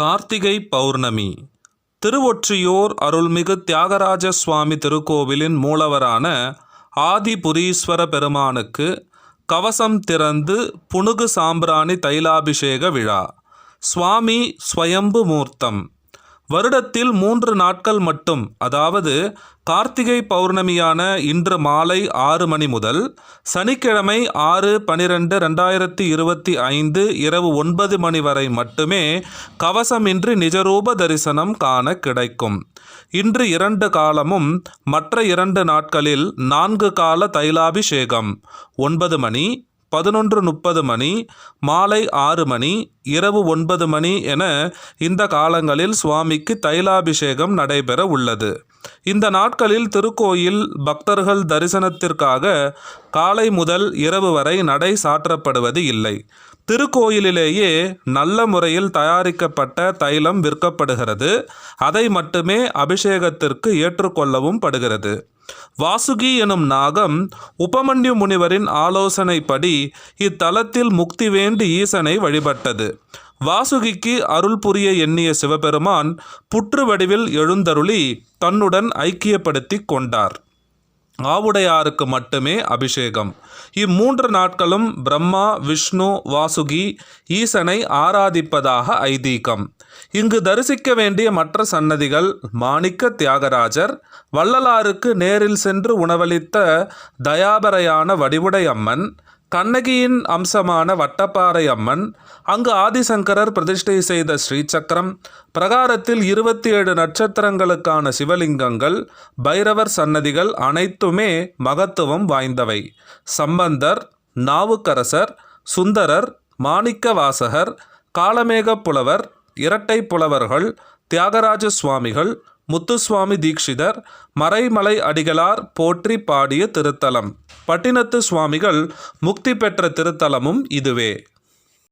கார்த்திகை பௌர்ணமி. திருவொற்றியூர் அருள்மிகு தியாகராஜ சுவாமி திருக்கோவிலின் மூலவரான ஆதிபுரீஸ்வர பெருமானுக்கு கவசம் திறந்து புனுகு சாம்பிராணி தைலாபிஷேக விழா. சுவாமி ஸ்வயம்பு மூர்த்தம். வருடத்தில் மூன்று நாட்கள் மட்டும் அதாவது கார்த்திகை பௌர்ணமியான இன்று மாலை ஆறு மணி முதல் சனிக்கிழமை ஆறு பனிரெண்டு ரெண்டாயிரத்தி இருபத்தி ஐந்து இரவு ஒன்பது மணி வரை மட்டுமே கவசமின்றி நிஜரூப தரிசனம் காண கிடைக்கும். இன்று இரண்டு காலமும் மற்ற இரண்டு நாட்களில் நான்கு கால தைலாபிஷேகம் ஒன்பது மணி பதினொன்று முப்பது மணி மாலை ஆறு மணி இரவு ஒன்பது மணி என இந்த காலங்களில் சுவாமிக்கு தைலாபிஷேகம் நடைபெற உள்ளது. இந்த நாட்களில் திருக்கோயில் பக்தர்கள் தரிசனத்திற்காக காலை முதல் இரவு வரை நடை சாற்றப்படுவது இல்லை. திருக்கோயிலிலேயே நல்ல முறையில் தயாரிக்கப்பட்ட தைலம் விற்கப்படுகிறது. அதை மட்டுமே அபிஷேகத்திற்கு ஏற்றுக்கொள்ளவும் படுகிறது. வாசுகி எனும் நாகம் உபமன்யு முனிவரின் ஆலோசனைப்படி இத்தலத்தில் முக்தி வேண்டி ஈசனை வழிபட்டது. வாசுகிக்கு அருள் புரிய எண்ணிய சிவபெருமான் புற்று வடிவில் எழுந்தருளி தன்னுடன் ஐக்கியப்படுத்தி கொண்டார். ஆவுடையாருக்கு மட்டுமே அபிஷேகம். இம்மூன்று நாட்களும் பிரம்மா விஷ்ணு வாசுகி ஈசனை ஆராதிப்பதாக ஐதீகம். இங்கு தரிசிக்க வேண்டிய மற்ற சன்னதிகள் மாணிக்க தியாகராஜர் வள்ளலாருக்கு நேரில் சென்று உணவளித்த தயாபரையான வடிவுடை அம்மன் கண்ணகியின் அம்சமான வட்டப்பாறை அம்மன் அங்கு ஆதிசங்கரர் பிரதிஷ்டை செய்த ஸ்ரீசக்கரம் பிரகாரத்தில் இருபத்தி ஏழு நட்சத்திரங்களுக்கான சிவலிங்கங்கள் பைரவர் சன்னதிகள் அனைத்துமே மகத்துவம் வாய்ந்தவை. சம்பந்தர் நாவுக்கரசர் சுந்தரர் மாணிக்கவாசகர் காலமேக புலவர் இரட்டை புலவர்கள் தியாகராஜ சுவாமிகள் முத்துசுவாமி தீக்ஷிதர் மறைமலை அடிகளார் போற்றி பாடிய திருத்தலம். பட்டினத்து சுவாமிகள் முக்தி பெற்ற திருத்தலமும் இதுவே.